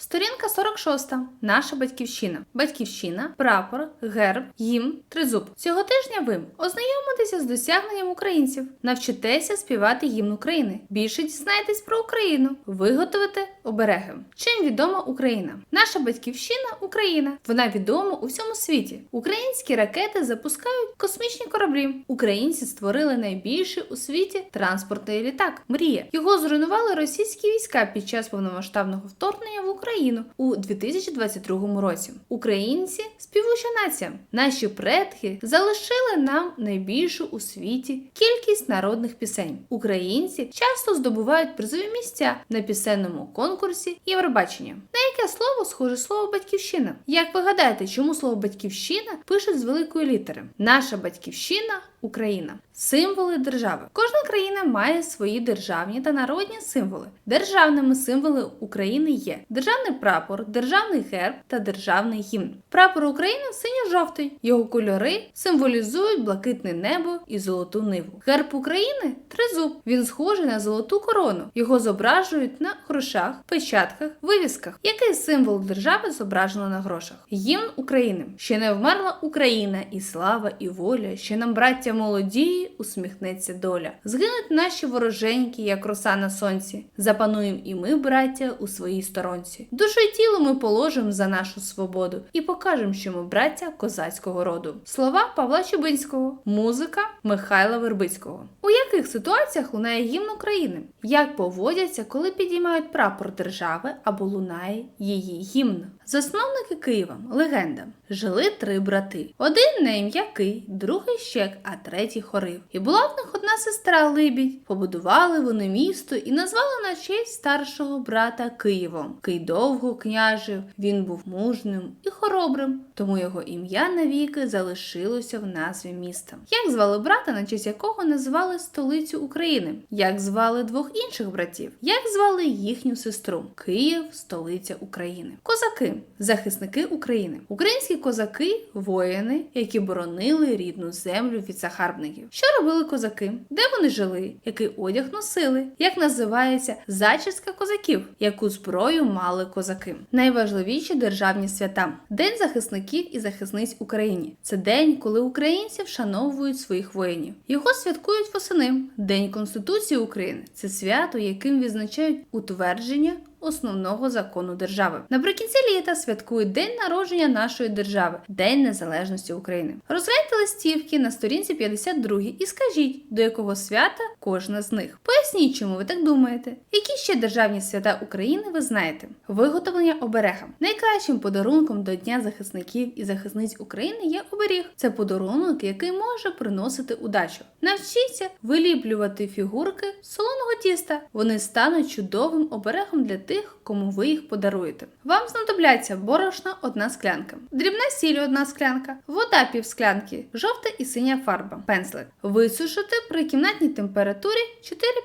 Сторінка 46. Наша батьківщина. Батьківщина, прапор, герб, гімн, тризуб. Цього тижня ви ознайомитеся з досягненням українців, навчитеся співати гімн України. Більше дізнаєтесь про Україну, виготовите обереги. Чим відома Україна? Наша батьківщина Україна. Вона відома у всьому світі. Українські ракети запускають космічні кораблі. Українці створили найбільший у світі транспортний літак. Мрія. Його зруйнували російські війська під час повномасштабного вторгнення в Україну у 2022 році. Українці співуча нація. Наші предки залишили нам найбільшу у світі кількість народних пісень. Українці часто здобувають призові місця на пісенному конкурсі Євробачення. На яке слово схоже слово батьківщина? Як ви гадаєте, чому слово батьківщина пишуть з великої літери? Наша батьківщина Україна. Символи держави. Кожна країна має свої державні та народні символи. Державними символи України є державний прапор, державний герб та державний гімн. Прапор України синьо-жовтий. Його кольори символізують блакитне небо і золоту ниву. Герб України тризуб. Він схожий на золоту корону. Його зображують на грошах, печатках, вивісках. Який символ держави зображено на грошах? Гімн України. Ще не вмерла Україна, і слава, і воля. Ще нам, браття молоді, усміхнеться доля. Згинуть наші вороженьки, як роса на сонці. Запануєм і ми, браття, у своїй сторонці. Душу й тіло ми положимо за нашу свободу і покажемо, що ми браття козацького роду. Слова Павла Чубинського, музика Михайла Вербицького. У яких ситуаціях лунає гімн України? Як поводяться, коли підіймають прапор держави або лунає її гімн? Засновники Києва легенда. Жили три брати. Один на ім'я Кий, другий щек, а третій хорив. І була в них одна сестра Либідь. Побудували вони місто і назвали на честь старшого брата Києвом. Кий довго княжив, він був мужним і хоробрим, тому його ім'я навіки залишилося в назві міста. Як звали брата, на честь якого назвали столицю України? Як звали двох інших братів? Як звали їхню сестру? Київ, столиця України. Козаки, захисники України. Українські козаки воїни, які боронили рідну землю від загарбників. Що робили козаки? Де вони жили? Який одяг носили? Як називається зачіска козаків? Яку зброю мали козаки? Найважливіші державні свята: День захисників і захисниць Україні. Це день, коли українці вшановують своїх воїнів. Його святкують восени. День Конституції України це свято, яким відзначають утвердження основного закону держави. Наприкінці літа святкують День народження нашої держави, День Незалежності України. Розгляньте листівки на сторінці 52 і скажіть, до якого свята кожна з них. Поясніть, чому ви так думаєте. Які ще державні свята України ви знаєте? Виготовлення оберега. Найкращим подарунком до Дня захисників і захисниць України є оберіг. Це подарунок, який може приносити удачу. Навчіться виліплювати фігурки солоного тіста. Вони стануть чудовим оберегом для тих, кому ви їх подаруєте. Вам знадобляться борошно одна склянка, дрібна сіль одна склянка, вода пів склянки, жовта і синя фарба, пензлик. Висушити при кімнатній температурі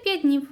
4-5 днів.